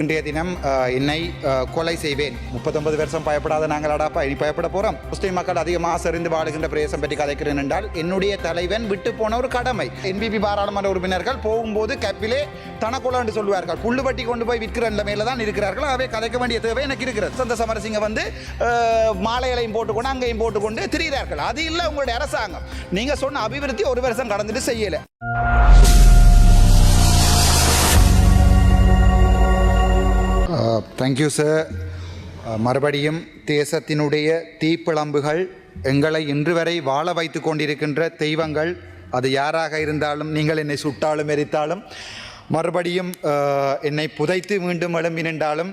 இன்றைய தினம் என்னை கொலை செய்வேன். முப்பத்தொன்பது வருஷம் பயப்படாத நாங்கள் அடாப்பா இனி பயப்பட போகிறோம் முஸ்லீம் மக்கள் அதிகமாக சரிந்து வாழுகின்ற பிரதேசம் பற்றி கதைக்கிறேன் என்றால் என்னுடைய தலைவன் விட்டு போன ஒரு கடமை. என்பிபி பாராளுமன்ற உறுப்பினர்கள் போகும்போது கப்பிலே தனக்குள்ள என்று சொல்வார்கள். புல்லு வட்டி கொண்டு போய் விற்கிற நிலைமையில தான் இருக்கிறார்கள். அவை கதைக்க வேண்டிய தேவை எனக்கு இருக்கிறது. சந்த சமரசிங்க வந்து மாலையிலையும் மாலைகளையும் போட்டுக்கொண்டு அங்கேயும் போட்டுக்கொண்டு திரிகிறார்கள். அது இல்லை உங்களுடைய அரசாங்கம். நீங்க சொன்ன அபிவிருத்தி ஒரு வருஷம் கடந்துட்டு செய்யலை. தேங்க்யூ சார் மறுபடியும் தேசத்தினுடைய தீப்பிழம்புகள் எங்களை இன்று வரை வாழ வைத்து கொண்டிருக்கின்ற தெய்வங்கள் அது யாராக இருந்தாலும் நீங்கள் என்னை சுட்டாலும் எரித்தாலும் மறுபடியும் என்னை புதைத்து மீண்டும் எழும்பி நின்றாலும்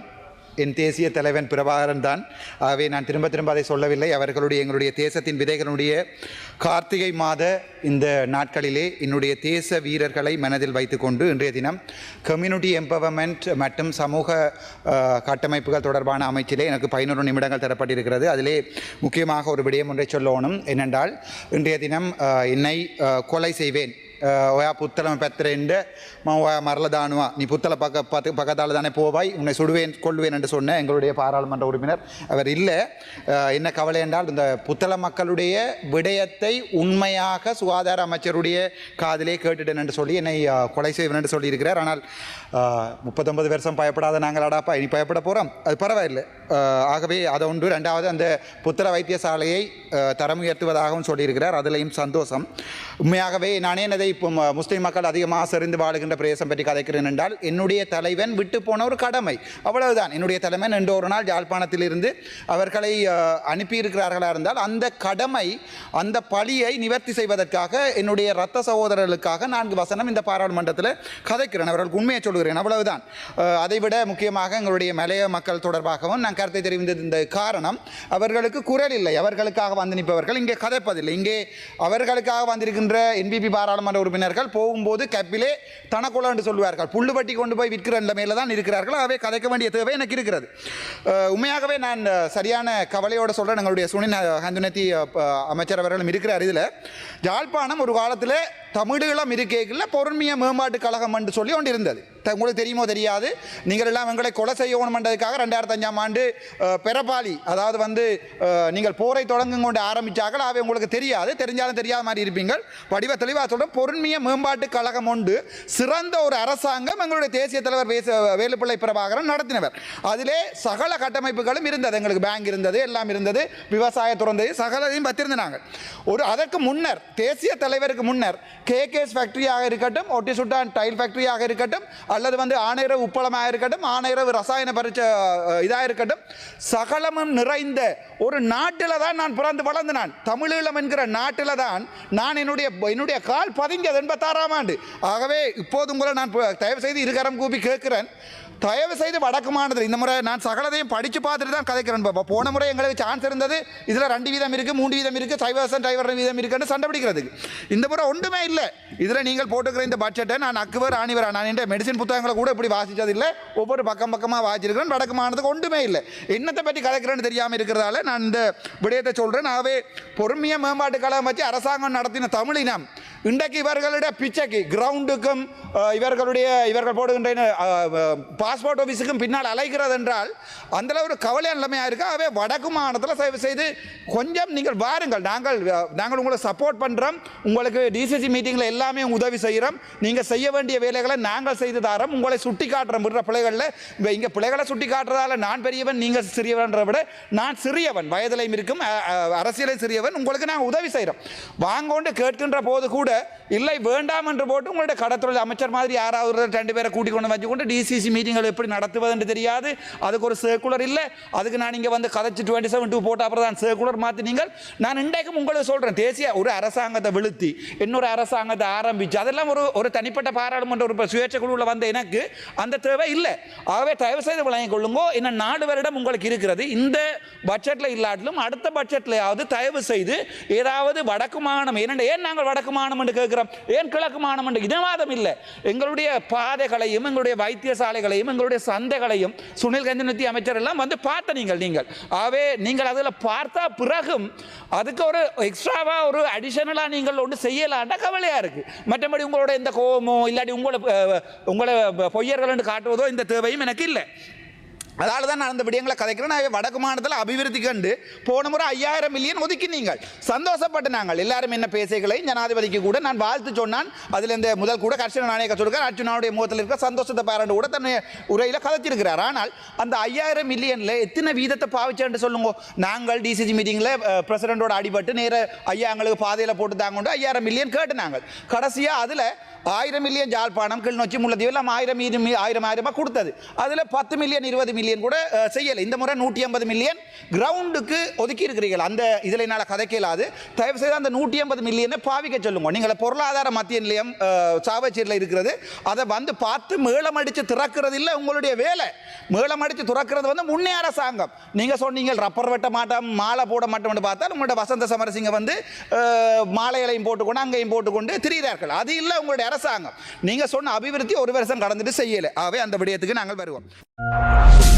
என் தேசிய தலைவன் பிரபாகரன் தான். ஆகவே நான் திரும்ப திரும்ப அதை சொல்லவில்லை. அவர்களுடைய எங்களுடைய தேசத்தின் விதைகளுடைய கார்த்திகை மாத இந்த நாட்களிலே என்னுடைய தேச வீரர்களை மனதில் வைத்துக்கொண்டு இன்றைய தினம் கம்யூனிட்டி எம்பவர்மெண்ட் மற்றும் சமூக கட்டமைப்புகள் தொடர்பான அமைச்சிலே எனக்கு பதினொரு நிமிடங்கள் தரப்பட்டிருக்கிறது. அதிலே முக்கியமாக ஒரு விடயம் ஒன்றை சொல்லணும். என்னென்றால் இன்றைய தினம் என்னை கொலை செய்வேன். ඔයා පුත්තලම පැත්තරෙන්ට මම ඔයා මරල දානවා நீ புத்தள பக்க பத்து பக்கத்தால் தானே போவாய் உன்னை சுடுவேன் கொள்வேன் என்று சொன்ன எங்களுடைய பாராளுமன்ற உறுப்பினர் அவர் இல்லை அஹ், என்ன கவலை என்றால் இந்த புத்தள மக்களுடைய விடயத்தை உண்மையாக சுகாதார அமைச்சருடைய காதிலே கேட்டுட்டேன் என்று சொல்லி என்னை அஹ், கொலை செய்வேன் என்று சொல்லியிருக்கிறார் ஆனால் அஹ், முப்பத்தொன்பது வருஷம் பயப்படாத நாங்கள் அடாப்பா இனி பயப்பட போகிறோம் அது பரவாயில்லை அஹ், ஆகவே அதை ஒன்று ரெண்டாவது அந்த புத்திர வைத்தியசாலையை அஹ், தரம் உயர்த்துவதாகவும் சொல்லியிருக்கிறார் அதிலையும் சந்தோஷம் உண்மையாகவே நானே அதை இப்போ முஸ்லீம் மக்கள் அதிகமாக சரிந்து வாழுகின்ற பிரதேசம் பற்றி கதைக்கிறேன் என்றால் என்னுடைய தலைவன் விட்டு போன ஒரு கடமை. அவ்வளவுதான். என்னுடைய தலைவன் என்று ஒரு நாள் யாழ்ப்பாணத்திலிருந்து அவர்களை அஹ், அனுப்பியிருக்கிறார்களா இருந்தால் அந்த கடமை அந்த பழியை நிவர்த்தி செய்வதற்காக என்னுடைய இரத்த சகோதரர்களுக்காக நான்கு வசனம் இந்த பாராளுமன்றத்தில் கதைக்கிறேன். அவர்களுக்கு உண்மையை சொல்கிறேன். அவ்வளவுதான். அதைவிட முக்கியமாக எங்களுடைய மலைய மக்கள் தொடர்பாகவும் நான் கருத்தை தெரிவித்தது காரணம் அவர்களுக்கு குரல் இல்லை. அவர்களுக்காக வந்து நிற்பவர்கள் இங்கே கதைப்பதில்லை. இங்கே அவர்களுக்காக வந்திருக்கின்ற என்பிபி பாராளுமன்ற உறுப்பினர்கள் போகும்போது கப்பிலே தனக்குள்ள என்று சொல்லுவார்கள். புல்லு வட்டி கொண்டு போய் விற்கிற நிலைமையில் தான் இருக்கிறார்கள். அவை கதைக்க வேண்டிய தேவை எனக்கு இருக்கிறது. உண்மையாகவே நான் சரியான கவலையோடு சொல்கிறேன் எங்களுடைய சுனில் ஹந்துனத்தி அமைச்சர் அவர்களும் இருக்கிறார் இதில். யாழ்ப்பாணம் ஒரு காலத்தில் தமிழீழம் இருக்கேக்கில் பொருண்மைய மேம்பாட்டு கழகம் என்று சொல்லி ஒன்று இருந்தது உங்களுக்கு தெரியுமோ தெரியாது. நீங்கள் எல்லாம் எங்களை கொலை செய்யணும்ன்றதுக்காக ரெண்டாயிரத்தி அஞ்சாம் ஆண்டு அஹ், அதாவது வந்து நீங்கள் போரை தொடங்கும் கொண்டு ஆரம்பித்தார்கள் அவை உங்களுக்கு தெரியாது. தெரிஞ்சாலும் தெரியாத மாதிரி இருப்பீங்கள். வடிவ தெளிவாக சொல்கிறேன் பொருண்மைய மேம்பாட்டு கழகம் உண்டு. சிறந்த ஒரு அரசாங்கம் எங்களுடைய தேசிய தலைவர் பேச வேலுப்பிள்ளை பிரபாகரன் நடத்தினவர். அதிலே சகல கட்டமைப்புகளும் இருந்தது. எங்களுக்கு பேங்க் இருந்தது எல்லாம் இருந்தது. விவசாய துறந்தது சகலதையும் பத்திருந்தாங்க. ஒரு அதற்கு முன்னர் தேசிய தலைவருக்கு முன்னர் கேகேஎஸ் ஃபேக்டரியாக இருக்கட்டும் ஒட்டி சுட்டான் டைல் ஃபேக்டரியாக இருக்கட்டும் அல்லது வந்து ஆணையரவு உப்பளமாக இருக்கட்டும் ஆணையரவு ரசாயன பரிச்ச இதாக இருக்கட்டும் சகலமும் நிறைந்த ஒரு நாட்டில் தான் நான் பிறந்து வளர்ந்து நான் தமிழீழம் என்கிற நாட்டில் தான் நான் என்னுடைய என்னுடைய கால் பதிஞ்சது எண்பத்தாறாம் ஆண்டு. ஆகவே இப்போது உங்களை நான் தயவு செய்து இருகரம் கூப்பி கேட்கிறேன். தயவு செய்து வடக்கு மாநிலத்தில் இந்த முறை நான் சகலதையும் படித்து பார்த்துட்டு தான் கதைக்கிறேன் பாப்பா. போன முறை எங்களுக்கு சான்ஸ் இருந்தது இதில் ரெண்டு வீதம் இருக்குது மூன்று வீதம் இருக்குது சைவசன் டிரைவர் வீதம் இருக்குன்னு சண்டை பிடிக்கிறதுக்கு. இந்த முறை ஒன்றுமே இல்லை. இல்லை. இதில் நீங்கள் போட்டுக்கிற இந்த பட்ஜெட்டை நான் அக்குவர் ஆணிவரா நான் என்ற மெடிசின் புத்தகங்களை கூட இப்படி வாசித்ததில்லை ஒவ்வொரு பக்கம் பக்கமாக வாசிச்சிருக்கிறேன். வடக்கு மாநிலத்துக்கு ஒன்றுமே இல்லை. என்னத்தை பற்றி கதைக்கிறேன்னு தெரியாமல் இருக்கிறதால நான் இந்த விடயத்தை சொல்கிறேன் ஆகவே பொறுமையாக மேம்பாட்டு கழகம் வச்சு அரசாங்கம் நடத்தின தமிழினம் இன்றைக்கு இவர்களுடைய பிச்சைக்கு கிரவுண்டுக்கும் இவர்களுடைய இவர்கள் போடுகின்ற பாஸ்போர்ட் ஆஃபீஸுக்கும் பின்னால் அலைகிறது என்றால் அந்த ஒரு கவலை நிலைமையாக இருக்கு அவை வடக்கு மாநிலத்தில் தயவு செய்து கொஞ்சம் நீங்கள் வாருங்கள். நாங்கள் நாங்கள் உங்களை சப்போர்ட் பண்ணுறோம் உங்களுக்கு டிசிசி மீட்டிங்கில் எல்லாமே உதவி செய்கிறோம் நீங்கள் செய்ய வேண்டிய வேலைகளை நாங்கள் செய்து தரோம். உங்களை சுட்டி காட்டுறோம். விடுற பிள்ளைகளில் இப்போ இங்கே பிள்ளைகளை சுட்டி காட்டுறதால நான் பெரியவன் நீங்கள் சிறியவன்ற விட நான் சிறியவன். வயதிலையும் இருக்கும் அரசியலையும் சிறியவன். உங்களுக்கு நாங்கள் உதவி செய்கிறோம் வாங்கோண்டு கேட்கின்ற போது கூட இல்லை வேண்டாம் என்று போட்டு உங்களுடைய கடத்துறை அமைச்சர் மாதிரி யாராவது ரெண்டு பேரை கூட்டிக் கொண்டு வச்சுக்கொண்டு டிசிசி மீட்டிங்கள் எப்படி நடத்துவது என்று தெரியாது. அதுக்கு ஒரு சர்க்குலர் இல்லை. அதுக்கு நான் இங்கே வந்து கதைச்சு டுவெண்ட்டி செவன் டூ போட்ட அப்புறம் தான் சர்க்குலர் மாற்றினீங்கள் நான் இன்றைக்கும் உங்களுக்கு சொல்கிறேன் தேசிய ஒரு அரசாங்கத்தை விழுத்தி இன்னொரு அரசாங்கத்தை ஆரம்பித்து அதெல்லாம் ஒரு ஒரு தனிப்பட்ட பாராளுமன்ற ஒரு சுயேட்சை குழுவில் வந்த எனக்கு அந்த தேவை இல்லை. ஆகவே தயவு செய்து வழங்கிக் கொள்ளுங்கோ இன்னும் நாலு வருடம் உங்களுக்கு இருக்கிறது. இந்த பட்ஜெட்டில் இல்லாட்டிலும் அடுத்த பட்ஜெட்லையாவது தயவு செய்து ஏதாவது வடக்கு மாகாணம் ஏனென்றால் ஏன் நாங்கள் வடக்கு மாகாணம் என்று கேட்கிறோம். ஏன் கிழக்கு மாகாணம் என்று? இனவாதம் இல்லை. எங்களுடைய பாதைகளையும் எங்களுடைய வைத்தியசாலைகளையும் எங்களுடைய சந்தைகளையும் சுனில் கஞ்சனத்தி அமைச்சர் எல்லாம் வந்து பார்த்த நீங்கள் நீங்கள். ஆகவே நீங்கள் அதில் பார்த்தா பிறகும் அதுக்கு ஒரு எக்ஸ்ட்ராவாக ஒரு அடிஷனலாக நீங்கள் ஒன்று செய்யலான்டா கவலையாக இருக்குது மற்றபடி உங்களோட எந்த கோபமோ இல்லாட்டி உங்களை உங்களை பொய்யர்கள் என்று காட்டுவதோ இந்த தேவையும் எனக்கு இல்லை. அதால் தான் நான் அந்த விடயங்களை கதைக்கிறேன். நான் வடக்கு மாநிலத்தில் அபிவிருத்தி கண்டு போன முறை ஐயாயிரம் மில்லியன் ஒதுக்கி நீங்கள். சந்தோஷப்பட்டு நாங்கள். எல்லாரும் என்ன பேசுகளை ஜனாதிபதிக்கு கூட நான் வாழ்த்து சொன்னான். அதில் இந்த முதல் கூட கர்ஷன நாணய சொல்லிருக்கார் அர்ஜுனாவுடைய முகத்தில் இருக்க சந்தோஷத்தை பாராண்டு கூட தன்னுடைய உரையில் கதைச்சிருக்கிறார் ஆனால் அந்த ஐயாயிரம் மில்லியனில் எத்தனை வீதத்தை பாவிச்சேன்னு சொல்லுங்க. நாங்கள் டிசிஜி மீட்டிங்கில் பிரசிடண்டோட அடிபட்டு நேர ஐயா எங்களுக்கு பாதையில் போட்டு தாங்க ஐயாயிரம் மில்லியன் கேட்டு நாங்கள். கடைசியாக அதில் ஆயிரம் மில்லியன் ஜாழ்ப்பாணம் கிளிநொச்சி முல்லத்தீவு எல்லாம் ஆயிரம் ஆயிரம் ஆயிரமாக கொடுத்தது. அதில் பத்து மில்லியன் இருபது மில்லியன் கூட செய்யலை. இந்த முறை நூற்றி ஐம்பது மில்லியன் கிரவுண்டுக்கு ஒதுக்கி இருக்கிறீர்கள் அந்த இதில் என்னால் கதைக்கலாது தயவு செய்து அந்த நூற்றி ஐம்பது மில்லியனை பாவிக்க சொல்லுங்க. நீங்கள் பொருளாதார மத்திய நிலையம் அஹ், சாவச்சேரியில் இருக்கிறது. அதை வந்து பார்த்து மேளம் அடித்து திறக்கிறது இல்லை உங்களுடைய வேலை. மேளம் அடித்து திறக்கிறது வந்து முன்னே அரசாங்கம். நீங்கள் சொன்னீங்க ரப்பர் வெட்ட மாட்டோம் மாலை போட மாட்டோம்னு பார்த்தா உங்களோட வசந்த சமரசிங்க வந்து மாலைகளையும் போட்டுக்கொண்டு அங்கேயும் போட்டுக்கொண்டு திரிகிறார்கள். அது இல்லை உங்களுடைய அரசாங்கம். நீங்கள் சொன்ன அபிவிருத்தி ஒரு வருஷம் கடந்துட்டு செய்யலை. ஆகவே அந்த விடயத்துக்கு நாங்கள் வருவோம்.